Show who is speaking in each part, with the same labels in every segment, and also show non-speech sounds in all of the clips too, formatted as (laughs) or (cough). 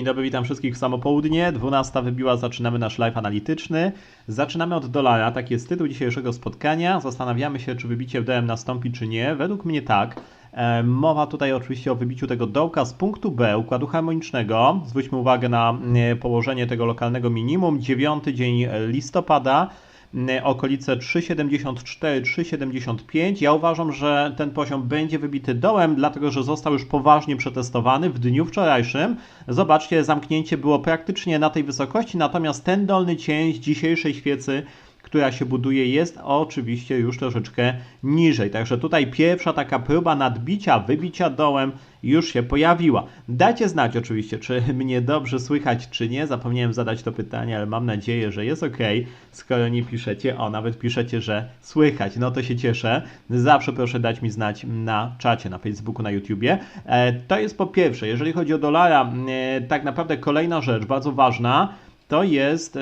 Speaker 1: Dzień dobry, witam wszystkich w samo południe. 12 wybiła, zaczynamy nasz live analityczny. Zaczynamy od dolara, tak jest tytuł dzisiejszego spotkania. Zastanawiamy się, czy wybicie DM nastąpi, czy nie. Według mnie tak. E, Mowa tutaj oczywiście o wybiciu tego dołka z punktu B układu harmonicznego. Zwróćmy uwagę na e, położenie tego lokalnego minimum. 9 dzień listopada okolice 3,74, 3,75. Ja uważam, że ten poziom będzie wybity dołem, dlatego że został już poważnie przetestowany w dniu wczorajszym. Zobaczcie, zamknięcie było praktycznie na tej wysokości, natomiast ten dolny cień dzisiejszej świecy która się buduje, jest oczywiście już troszeczkę niżej. Także tutaj pierwsza taka próba nadbicia, wybicia dołem już się pojawiła. Dajcie znać oczywiście, czy (laughs) mnie dobrze słychać, czy nie. Zapomniałem zadać to pytanie, ale mam nadzieję, że jest ok. Skoro nie piszecie, o, nawet piszecie, że słychać, no to się cieszę. Zawsze proszę dać mi znać na czacie, na Facebooku, na YouTubie. E, to jest po pierwsze, jeżeli chodzi o dolara, e, tak naprawdę kolejna rzecz, bardzo ważna to jest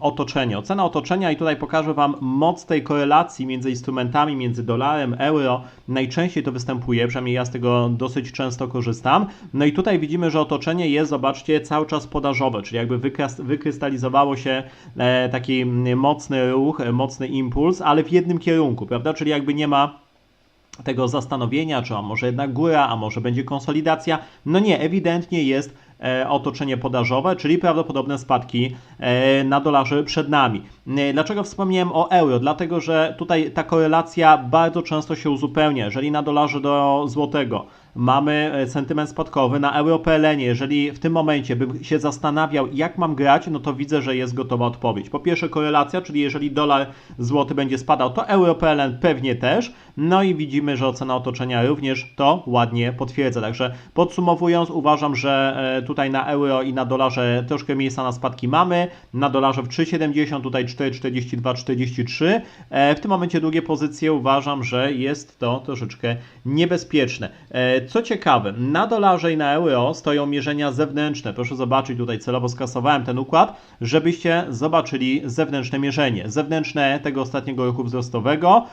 Speaker 1: otoczenie. Ocena otoczenia i tutaj pokażę Wam moc tej korelacji między instrumentami, między dolarem, euro. Najczęściej to występuje, przynajmniej ja z tego dosyć często korzystam. No i tutaj widzimy, że otoczenie jest, zobaczcie, cały czas podażowe, czyli jakby wykrystalizowało się e, taki mocny ruch, e, mocny impuls, ale w jednym kierunku, prawda? Czyli jakby nie ma tego zastanowienia, czy a może jednak góra, a może będzie konsolidacja. No nie, ewidentnie jest otoczenie podażowe, czyli prawdopodobne spadki e, na dolarze przed nami. E, dlaczego wspomniałem o euro? Dlatego, że tutaj ta korelacja bardzo często się uzupełnia. Jeżeli na dolarze do złotego mamy e, sentyment spadkowy na EuroPLN. Jeżeli w tym momencie bym się zastanawiał, jak mam grać, no to widzę, że jest gotowa odpowiedź. Po pierwsze korelacja, czyli jeżeli dolar złoty będzie spadał, to EuroPLN pewnie też. No i widzimy, że ocena otoczenia również to ładnie potwierdza. Także podsumowując, uważam, że e, tutaj na euro i na dolarze troszkę miejsca na spadki mamy. Na dolarze w 3,70, tutaj 4,42, 43. E, w tym momencie drugie pozycje uważam, że jest to troszeczkę niebezpieczne. Co ciekawe, na dolarze i na euro stoją mierzenia zewnętrzne. Proszę zobaczyć, tutaj celowo skasowałem ten układ, żebyście zobaczyli zewnętrzne mierzenie. Zewnętrzne tego ostatniego ruchu wzrostowego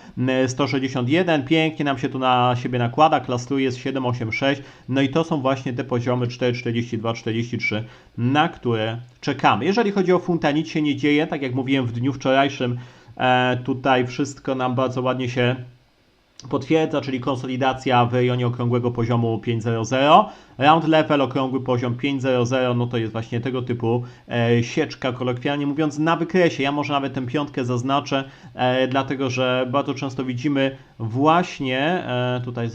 Speaker 1: 161, pięknie nam się tu na siebie nakłada, klastruje jest 786, no i to są właśnie te poziomy 442, 43, na które czekamy. Jeżeli chodzi o funta, nic się nie dzieje, tak jak mówiłem w dniu wczorajszym, e, tutaj wszystko nam bardzo ładnie się potwierdza, czyli konsolidacja w rejonie okrągłego poziomu 5.00. Round level, okrągły poziom 5.00, no to jest właśnie tego typu e, sieczka, kolokwialnie mówiąc, na wykresie. Ja może nawet tę piątkę zaznaczę, e, dlatego że bardzo często widzimy właśnie, e, tutaj z,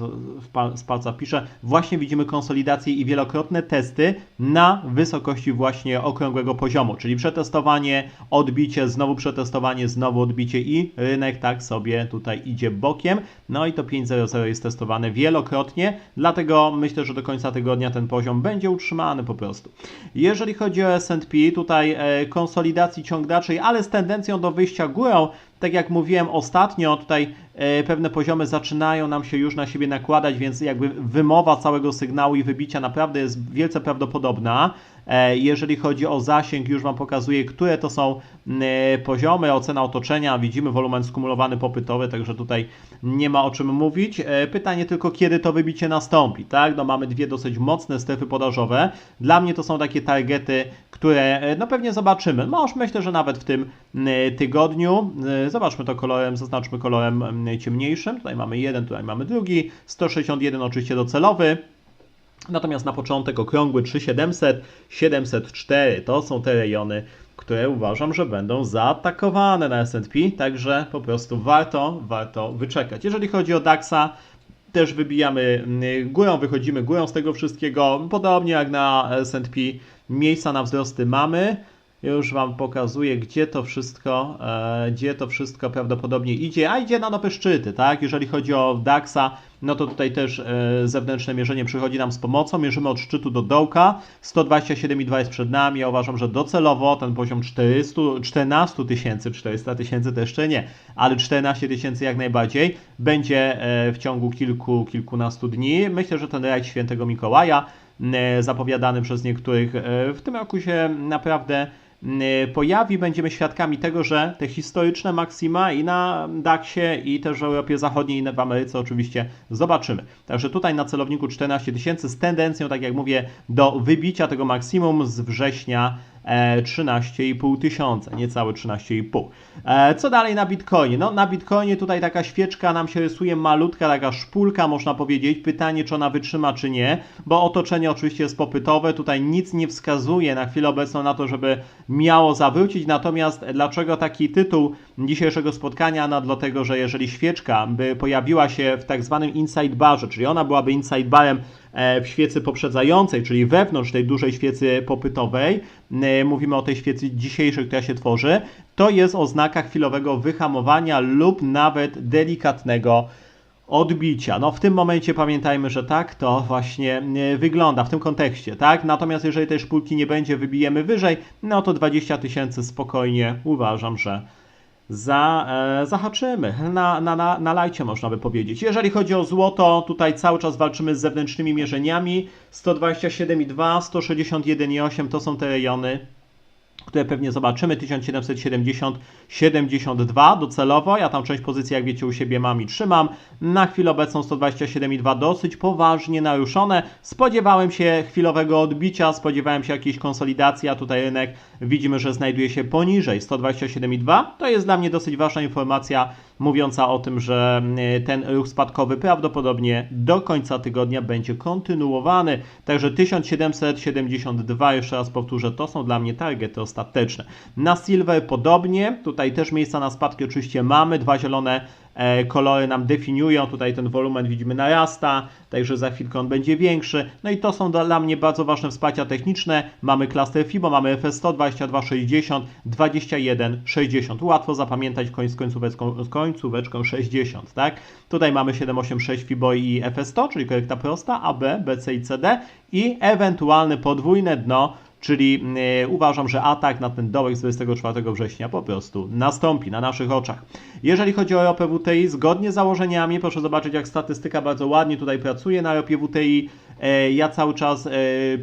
Speaker 1: z palca piszę, właśnie widzimy konsolidację i wielokrotne testy na wysokości właśnie okrągłego poziomu, czyli przetestowanie, odbicie, znowu przetestowanie, znowu odbicie i rynek tak sobie tutaj idzie bokiem. No i to 5.00 jest testowane wielokrotnie, dlatego myślę, że do końca tego tygodnia ten poziom będzie utrzymany po prostu. Jeżeli chodzi o S&P, tutaj e, konsolidacji ciąg dalszej, ale z tendencją do wyjścia górą, tak jak mówiłem ostatnio, tutaj e, pewne poziomy zaczynają nam się już na siebie nakładać, więc jakby wymowa całego sygnału i wybicia naprawdę jest wielce prawdopodobna. E, jeżeli chodzi o zasięg, już Wam pokazuję, które to są e, poziomy, ocena otoczenia, widzimy wolumen skumulowany popytowy, także tutaj nie ma o czym mówić. Pytanie tylko, kiedy to wybicie nastąpi, tak? No mamy dwie dosyć mocne strefy podażowe. Dla mnie to są takie targety, które no pewnie zobaczymy. No już myślę, że nawet w tym tygodniu Zobaczmy to kolorem, zaznaczmy kolorem mm, ciemniejszym. Tutaj mamy jeden, tutaj mamy drugi. 161 oczywiście docelowy. Natomiast na początek okrągły 3700, 704 to są te rejony, które uważam, że będą zaatakowane na S&P, także po prostu warto, warto wyczekać. Jeżeli chodzi o DAXa, też wybijamy mm, górą, wychodzimy górą z tego wszystkiego, podobnie jak na S&P, miejsca na wzrosty mamy. Już Wam pokazuję, gdzie to wszystko, e, gdzie to wszystko prawdopodobnie idzie, a idzie na nowe szczyty, tak? Jeżeli chodzi o DAX-a, no to tutaj też e, zewnętrzne mierzenie przychodzi nam z pomocą. Mierzymy od szczytu do dołka. 127,2 jest przed nami. Ja uważam, że docelowo ten poziom 400, 14 tysięcy, 400 tysięcy to jeszcze nie, ale 14 tysięcy jak najbardziej będzie e, w ciągu kilku, kilkunastu dni. Myślę, że ten rajd świętego Mikołaja zapowiadany przez niektórych w tym roku się naprawdę pojawi, będziemy świadkami tego, że te historyczne maksima i na DAX-ie i też w Europie Zachodniej i w Ameryce oczywiście zobaczymy. Także tutaj na celowniku 14 tysięcy z tendencją, tak jak mówię, do wybicia tego maksimum z września 13,5 e, tysiąca, niecałe 13,5. E, co dalej na Bitcoinie? No na Bitcoinie tutaj taka świeczka nam się rysuje malutka, taka szpulka można powiedzieć. Pytanie, czy ona wytrzyma, czy nie, bo otoczenie oczywiście jest popytowe. Tutaj nic nie wskazuje na chwilę obecną na to, żeby miało zawrócić. Natomiast dlaczego taki tytuł dzisiejszego spotkania? No dlatego, że jeżeli świeczka by pojawiła się w tak zwanym inside barze, czyli ona byłaby inside barem w świecy poprzedzającej, czyli wewnątrz tej dużej świecy popytowej, e, mówimy o tej świecy dzisiejszej, która się tworzy, to jest oznaka chwilowego wyhamowania lub nawet delikatnego odbicia. No w tym momencie pamiętajmy, że tak to właśnie e, wygląda w tym kontekście, tak? Natomiast jeżeli tej szpulki nie będzie, wybijemy wyżej, no to 20 tysięcy spokojnie uważam, że za, e, zahaczymy. Na, na, na, na lajcie można by powiedzieć. Jeżeli chodzi o złoto, tutaj cały czas walczymy z zewnętrznymi mierzeniami. 127,2, 161,8 to są te rejony które pewnie zobaczymy, 1770, 72 docelowo, ja tam część pozycji, jak wiecie, u siebie mam i trzymam, na chwilę obecną 127,2 dosyć poważnie naruszone, spodziewałem się chwilowego odbicia, spodziewałem się jakiejś konsolidacji, a tutaj rynek widzimy, że znajduje się poniżej. 127,2, to jest dla mnie dosyć ważna informacja, mówiąca o tym, że e, ten ruch spadkowy prawdopodobnie do końca tygodnia będzie kontynuowany. Także 1772, jeszcze raz powtórzę, to są dla mnie targety ostateczne. Na Silver podobnie, tutaj też miejsca na spadki oczywiście mamy, dwa zielone kolory nam definiują, tutaj ten wolumen widzimy narasta, także za chwilkę on będzie większy. No i to są dla mnie bardzo ważne wsparcia techniczne. Mamy klaster FIBO, mamy FS100, 2260, 2160. Łatwo zapamiętać koń z końcóweczką, końcóweczką 60, tak? Tutaj mamy 786 FIBO i FS100, czyli korekta prosta, AB, BC i CD i ewentualne podwójne dno Czyli yy, uważam, że atak na ten dołek z 24 września po prostu nastąpi na naszych oczach. Jeżeli chodzi o ropę WTI, zgodnie z założeniami, proszę zobaczyć jak statystyka bardzo ładnie tutaj pracuje na ropie WTI. E, ja cały czas e,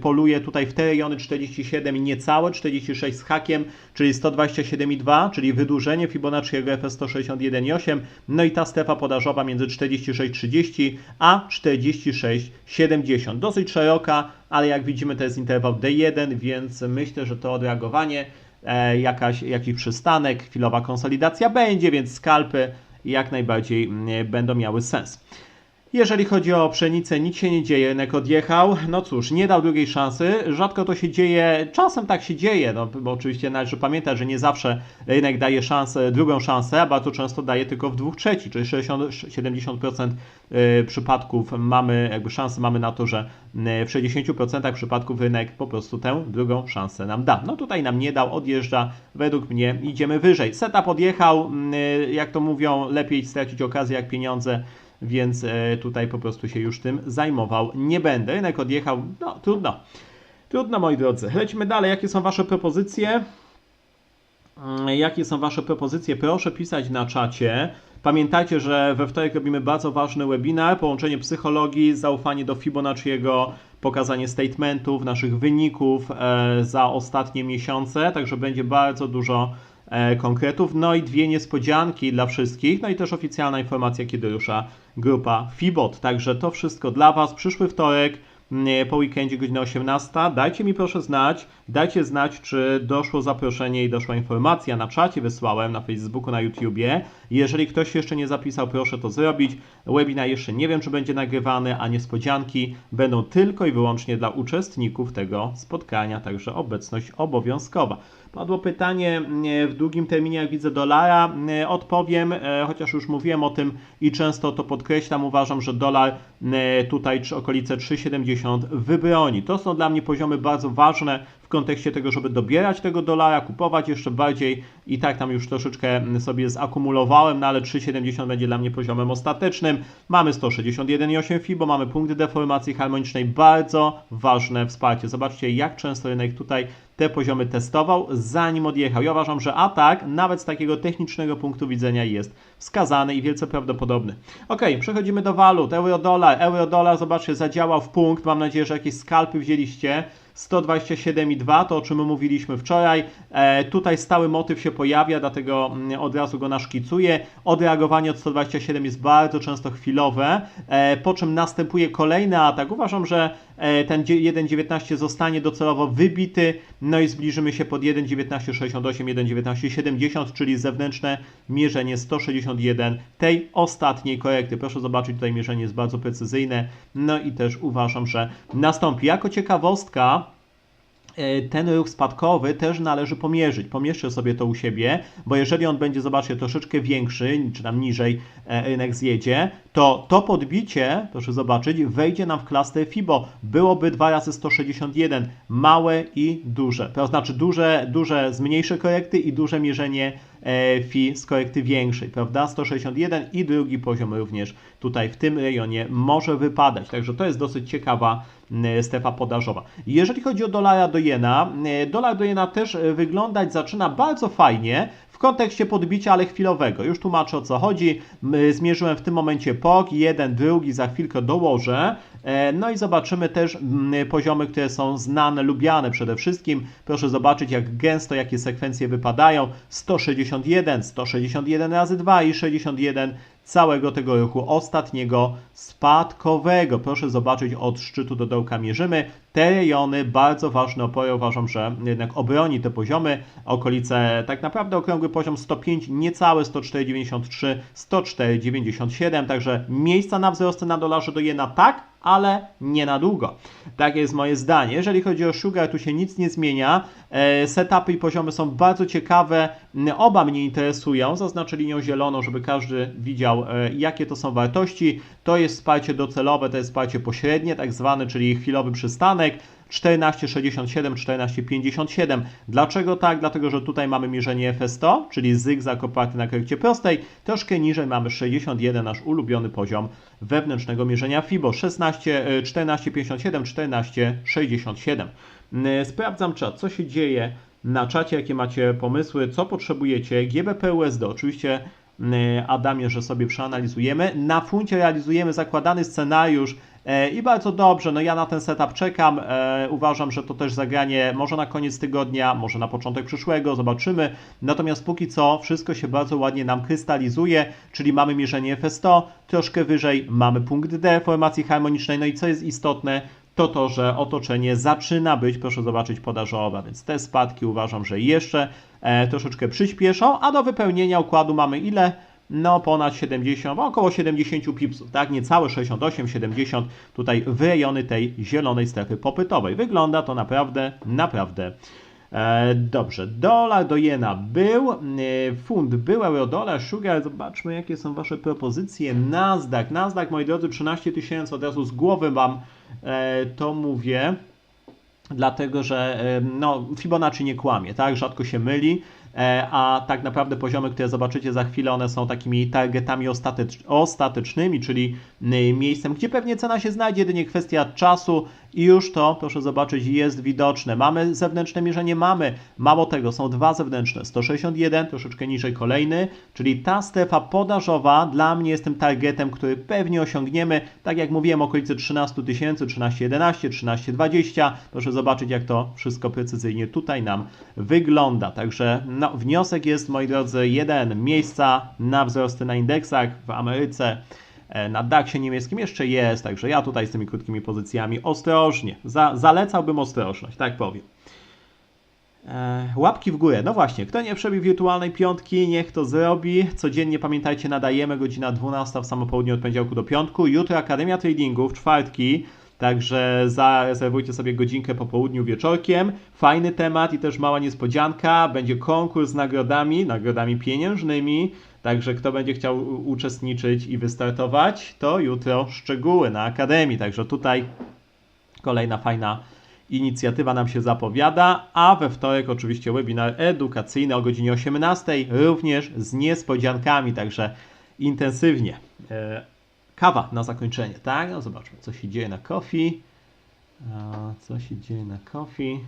Speaker 1: poluję tutaj w te rejony 47 i niecałe 46 z hakiem, czyli 127,2, czyli wydłużenie Fibonacciego FS 161,8. No i ta strefa podażowa między 46,30 a 46,70. Dosyć szeroka, ale jak widzimy to jest interwał D1, więc myślę, że to odreagowanie, e, jakaś, jakiś przystanek, chwilowa konsolidacja będzie, więc skalpy jak najbardziej mm, będą miały sens. Jeżeli chodzi o pszenicę, nic się nie dzieje, rynek odjechał. No cóż, nie dał drugiej szansy. Rzadko to się dzieje, czasem tak się dzieje, no bo oczywiście należy pamiętać, że nie zawsze rynek daje szansę, drugą szansę, a bardzo często daje tylko w dwóch trzecich, czyli 60-70% y, przypadków mamy, jakby szansę mamy na to, że y, w 60% przypadków rynek po prostu tę drugą szansę nam da. No tutaj nam nie dał, odjeżdża, według mnie idziemy wyżej. Setup odjechał, y, jak to mówią, lepiej stracić okazję jak pieniądze więc e, tutaj po prostu się już tym zajmował nie będę. Rynek odjechał, no trudno. Trudno moi drodzy. Lecimy dalej. Jakie są Wasze propozycje? Mm, jakie są Wasze propozycje? Proszę pisać na czacie. Pamiętajcie, że we wtorek robimy bardzo ważny webinar, połączenie psychologii, zaufanie do Fibonacciego, pokazanie statementów, naszych wyników e, za ostatnie miesiące, także będzie bardzo dużo konkretów, no i dwie niespodzianki dla wszystkich, no i też oficjalna informacja, kiedy rusza grupa Fibot. Także to wszystko dla Was. Przyszły wtorek mm, po weekendzie godzina 18. Dajcie mi proszę znać, dajcie znać, czy doszło zaproszenie i doszła informacja. Na czacie wysłałem, na Facebooku, na YouTubie. Jeżeli ktoś jeszcze nie zapisał, proszę to zrobić. Webinar jeszcze nie wiem, czy będzie nagrywany, a niespodzianki będą tylko i wyłącznie dla uczestników tego spotkania, także obecność obowiązkowa. Padło pytanie w długim terminie, jak widzę dolara. Odpowiem, e, chociaż już mówiłem o tym i często to podkreślam. Uważam, że dolar tutaj czy okolice 3,70 wybroni. To są dla mnie poziomy bardzo ważne w kontekście tego, żeby dobierać tego dolara, kupować jeszcze bardziej i tak tam już troszeczkę sobie zakumulowałem, no ale 3,70 będzie dla mnie poziomem ostatecznym. Mamy 161,8 FIBO, mamy punkt deformacji harmonicznej, bardzo ważne wsparcie. Zobaczcie, jak często rynek tutaj te poziomy testował, zanim odjechał. Ja uważam, że atak nawet z takiego technicznego punktu widzenia jest wskazany i wielce prawdopodobny. Ok, przechodzimy do walut. Euro-dolar. Euro-dolar, zobaczcie, zadziałał w punkt. Mam nadzieję, że jakieś skalpy wzięliście. 127,2 to o czym mówiliśmy wczoraj. E, tutaj stały motyw się pojawia, dlatego mm, od razu go naszkicuję. Odreagowanie od 127 jest bardzo często chwilowe, e, po czym następuje kolejny atak. Uważam, że e, ten 1,19 zostanie docelowo wybity, no i zbliżymy się pod 1,1968, 1,1970, czyli zewnętrzne mierzenie 161 tej ostatniej korekty. Proszę zobaczyć, tutaj mierzenie jest bardzo precyzyjne, no i też uważam, że nastąpi. Jako ciekawostka, ten ruch spadkowy też należy pomierzyć. Pomieszczę sobie to u siebie, bo jeżeli on będzie, zobaczcie, troszeczkę większy, czy tam niżej e, rynek zjedzie, to to podbicie, proszę zobaczyć, wejdzie nam w klasę FIBO. Byłoby 2 razy 161, małe i duże. To znaczy duże, duże z mniejszej korekty i duże mierzenie e, FI z korekty większej, prawda? 161 i drugi poziom również tutaj w tym rejonie może wypadać. Także to jest dosyć ciekawa e, strefa podażowa. Jeżeli chodzi o dolara do jena, e, dolar do jena też wyglądać zaczyna bardzo fajnie w kontekście podbicia, ale chwilowego. Już tłumaczę o co chodzi. Zmierzyłem w tym momencie POK, jeden, drugi, za chwilkę dołożę. E, no i zobaczymy też poziomy, które są znane, lubiane przede wszystkim. Proszę zobaczyć, jak gęsto, jakie sekwencje wypadają. 161, 161 razy 2 i 61 całego tego ruchu ostatniego spadkowego. Proszę zobaczyć, od szczytu do dołka mierzymy. Te rejony, bardzo ważne opory, uważam, że jednak obroni te poziomy. Okolice, tak naprawdę okrągły poziom 105, niecałe 104,93, 104,97, także miejsca na wzrosty na dolarze do jena tak, ale nie na długo. Takie jest moje zdanie. Jeżeli chodzi o Sugar, tu się nic nie zmienia. E, setupy i poziomy są bardzo ciekawe. Oba mnie interesują. Zaznaczę linią zieloną, żeby każdy widział, e, jakie to są wartości. To jest wsparcie docelowe, to jest wsparcie pośrednie, tak zwane, czyli chwilowy przystanek. 14,67, 14,57. Dlaczego tak? Dlatego, że tutaj mamy mierzenie FS100, czyli zygzak oparty na korekcie prostej. Troszkę niżej mamy 61, nasz ulubiony poziom wewnętrznego mierzenia FIBO. 16, 14,57, 14,67. Sprawdzam czat, co się dzieje na czacie, jakie macie pomysły, co potrzebujecie. GBP USD, oczywiście Adamie, że sobie przeanalizujemy. Na funcie realizujemy zakładany scenariusz I bardzo dobrze, no ja na ten setup czekam. E, uważam, że to też zagranie może na koniec tygodnia, może na początek przyszłego, zobaczymy. Natomiast póki co wszystko się bardzo ładnie nam krystalizuje, czyli mamy mierzenie F100, troszkę wyżej mamy punkt D formacji harmonicznej. No i co jest istotne, to to, że otoczenie zaczyna być, proszę zobaczyć, podażowe, więc te spadki uważam, że jeszcze e, troszeczkę przyspieszą, a do wypełnienia układu mamy ile? No ponad 70, około 70 pipsów, tak, niecałe 68, 70 tutaj wyrejony tej zielonej strefy popytowej. Wygląda to naprawdę, naprawdę e, dobrze. Dolar do jena był, e, funt był, euro, dolar, sugar, zobaczmy jakie są Wasze propozycje. Nasdaq, Nasdaq, moi drodzy, 13 tysięcy, od razu z głowy Wam e, to mówię dlatego że e, no, Fibonacci nie kłamie, tak? Rzadko się myli. E, a tak naprawdę poziomy, które zobaczycie za chwilę, one są takimi targetami ostatecz ostatecznymi, czyli miejscem, gdzie pewnie cena się znajdzie, jedynie kwestia czasu i już to, proszę zobaczyć, jest widoczne. Mamy zewnętrzne mierzenie? Mamy. Mało tego, są dwa zewnętrzne. 161, troszeczkę niżej kolejny, czyli ta strefa podażowa dla mnie jest tym targetem, który pewnie osiągniemy. Tak jak mówiłem, okolice 13 tysięcy, 1311, 1320. Proszę zobaczyć, jak to wszystko precyzyjnie tutaj nam wygląda. Także no, wniosek jest, moi drodzy, jeden. Miejsca na wzrosty na indeksach w Ameryce E, na DAX-ie niemieckim jeszcze jest, także ja tutaj z tymi krótkimi pozycjami ostrożnie, za, zalecałbym ostrożność, tak powiem. E, łapki w górę. No właśnie, kto nie przebił wirtualnej piątki, niech to zrobi. Codziennie pamiętajcie, nadajemy godzina 12 w samo południe od poniedziałku do piątku. Jutro Akademia Tradingu w czwartki. Także zarezerwujcie sobie godzinkę po południu wieczorkiem. Fajny temat i też mała niespodzianka. Będzie konkurs z nagrodami, nagrodami pieniężnymi. Także kto będzie chciał uczestniczyć i wystartować, to jutro szczegóły na Akademii. Także tutaj kolejna fajna inicjatywa nam się zapowiada, a we wtorek oczywiście webinar edukacyjny o godzinie 18, również z niespodziankami, także intensywnie. Kawa na zakończenie, tak? No zobaczmy, co się dzieje na coffee. Co się dzieje na coffee?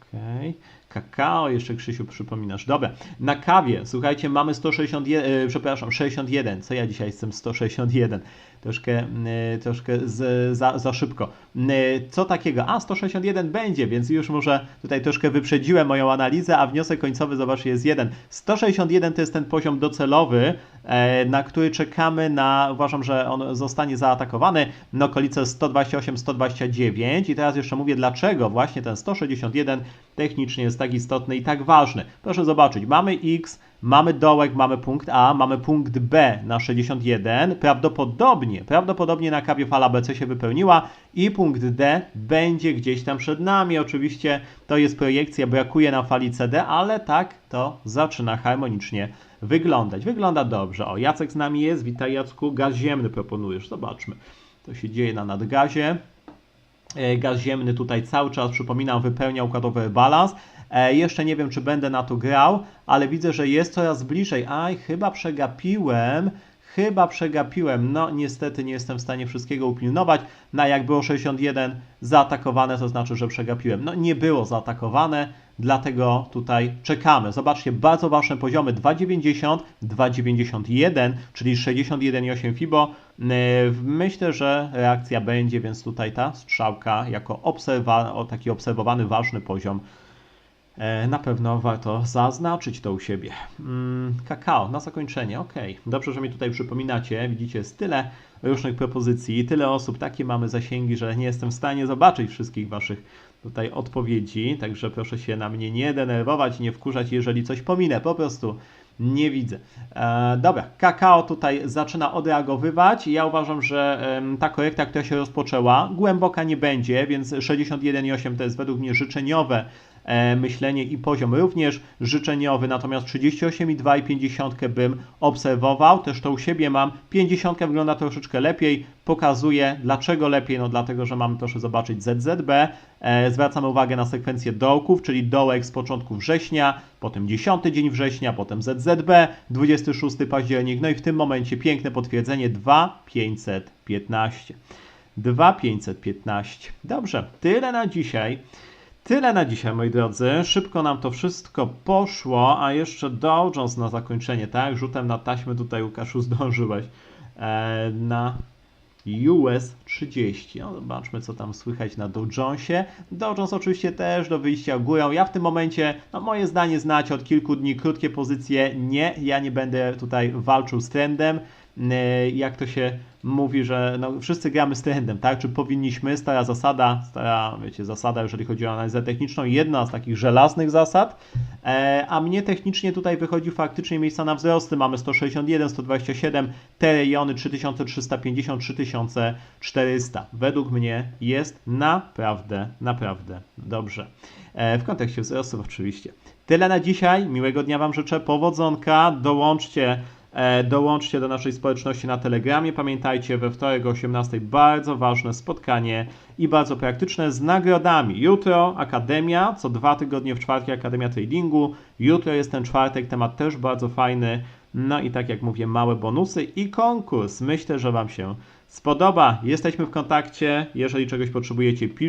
Speaker 1: Okej. Kakao, jeszcze Krzysiu przypominasz. Dobra, na kawie, słuchajcie, mamy 161, e, przepraszam, 61. Co ja dzisiaj jestem 161? Troszkę, e, troszkę z, za, za szybko. E, co takiego? A, 161 będzie, więc już może tutaj troszkę wyprzedziłem moją analizę, a wniosek końcowy, zobaczcie, jest 1. 161 to jest ten poziom docelowy, na który czekamy na, uważam, że on zostanie zaatakowany na okolice 128-129 i teraz jeszcze mówię, dlaczego właśnie ten 161 technicznie jest tak istotny i tak ważny. Proszę zobaczyć, mamy X, mamy dołek, mamy punkt A, mamy punkt B na 61, prawdopodobnie, prawdopodobnie na kawie fala BC się wypełniła i punkt D będzie gdzieś tam przed nami. Oczywiście to jest projekcja, brakuje na fali CD, ale tak to zaczyna harmonicznie wyglądać. Wygląda dobrze. O, Jacek z nami jest, witaj Jacku, gaz ziemny proponujesz, zobaczmy. To się dzieje na nadgazie. E, Gaz ziemny tutaj cały czas, przypominam, wypełnia układowy balans. E, jeszcze nie wiem, czy będę na to grał, ale widzę, że jest coraz bliżej. Aj, chyba przegapiłem. Chyba przegapiłem. No, niestety nie jestem w stanie wszystkiego upilnować. Na jak było 61 zaatakowane, to znaczy, że przegapiłem. No, nie było zaatakowane, dlatego tutaj czekamy. Zobaczcie, bardzo ważne poziomy 2,90, 2,91, czyli 61,8 FIBO. Yy, Myślę, że reakcja będzie, więc tutaj ta strzałka jako obserwa taki obserwowany ważny poziom E, Na pewno warto zaznaczyć to u siebie. Mm, kakao, na zakończenie, ok. Dobrze, że mi tutaj przypominacie. Widzicie, jest tyle różnych propozycji, tyle osób, takie mamy zasięgi, że nie jestem w stanie zobaczyć wszystkich Waszych tutaj odpowiedzi. Także proszę się na mnie nie denerwować, nie wkurzać, jeżeli coś pominę. Po prostu nie widzę. E, dobra, kakao tutaj zaczyna odreagowywać. Ja uważam, że ta korekta, która się rozpoczęła, głęboka nie będzie, więc 61,8 to jest według mnie życzeniowe e, myślenie i poziom również życzeniowy, natomiast 38,2 i 50 bym obserwował, też to u siebie mam, 50 wygląda troszeczkę lepiej, pokazuje dlaczego lepiej, no dlatego, że mamy proszę zobaczyć ZZB, e, zwracamy uwagę na sekwencję dołków, czyli dołek z początku września, potem 10 dzień września, potem ZZB, 26 październik, no i w tym momencie piękne potwierdzenie 2515. 2515. Dobrze, tyle na dzisiaj. Tyle na dzisiaj, moi drodzy. Szybko nam to wszystko poszło, a jeszcze Dow Jones na zakończenie, tak? Rzutem na taśmę tutaj, Łukaszu, (laughs) zdążyłeś. E, na US 30. No, zobaczmy, co tam słychać na Dow Jonesie. Dow Jones oczywiście też do wyjścia górą. Ja w tym momencie, no moje zdanie znacie od kilku dni, krótkie pozycje. Nie, ja nie będę tutaj walczył z trendem. E, Jak to się mówi, że no, wszyscy gramy z trendem, tak? Czy powinniśmy? Stara zasada, stara, wiecie, zasada, jeżeli chodzi o analizę techniczną, jedna z takich żelaznych zasad, e, a mnie technicznie tutaj wychodzi faktycznie miejsca na wzrosty. Mamy 161, 127, te rejony 3350, 3400. Według mnie jest naprawdę, naprawdę dobrze. E, w kontekście wzrostów oczywiście. Tyle na dzisiaj. Miłego dnia Wam życzę. Powodzonka. Dołączcie Dołączcie do naszej społeczności na Telegramie. Pamiętajcie, we wtorek o 18 bardzo ważne spotkanie i bardzo praktyczne z nagrodami. Jutro Akademia, co dwa tygodnie w czwartek Akademia Tradingu. Jutro jest ten czwartek, temat też bardzo fajny. No i tak jak mówię, małe bonusy i konkurs. Myślę, że Wam się spodoba. Jesteśmy w kontakcie. Jeżeli czegoś potrzebujecie, piszcie.